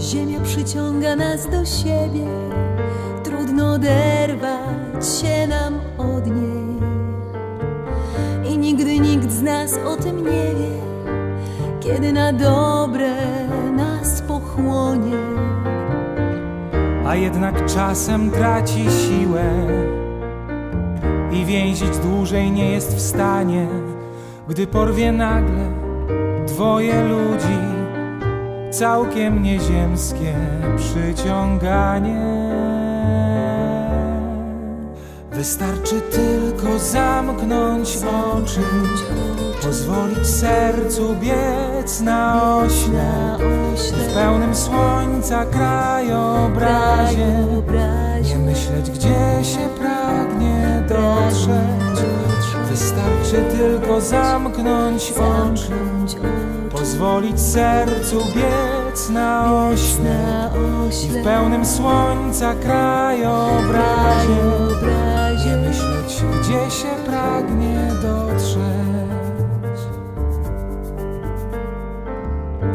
Ziemia przyciąga nas do siebie, trudno oderwać się nam od niej. I nigdy nikt z nas o tym nie wie, kiedy na dobre nas pochłonie. a jednak czasem traci siłę i więzić dłużej nie jest w stanie, gdy porwie nagle dwoje ludzi, całkiem nieziemskie przyciąganie. Wystarczy tylko zamknąć oczy, pozwolić sercu biec na ośle. W pełnym słońca krajobrazie Nie myśleć, gdzie się pragnie dotrzeć Wystarczy tylko zamknąć oczy Pozwolić sercu biec na ośle I w pełnym słońca krajobrazie. Nie myśleć, gdzie się pragnie dotrzeć.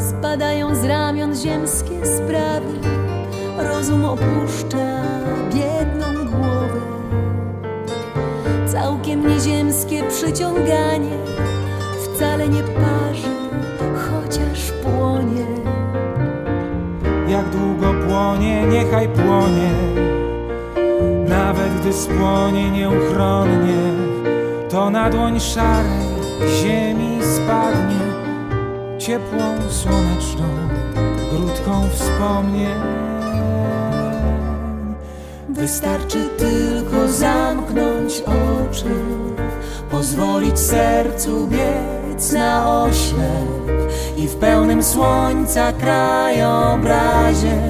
Spadają z ramion ziemskie sprawy, rozum opuszcza biedną głowę. Całkiem nieziemskie przyciąganie Jak długo płonie, niechaj płonie. Nawet gdy spłonie nieuchronnie To na dłoń szarej ziemi spadnie. Ciepłą, słoneczną grudką wspomnień Wystarczy tylko zamknąć oczy Pozwolić sercu biec na oślep I w pełnym słońca krajobrazie.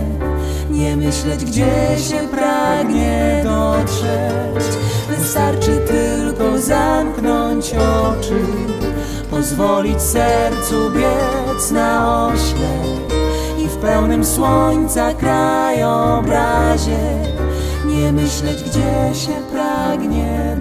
Nie myśleć, gdzie się pragnie dotrzeć. Wystarczy tylko zamknąć oczy Pozwolić sercu biec na oślep I w pełnym słońca krajobrazie. Nie myśleć, gdzie się pragnie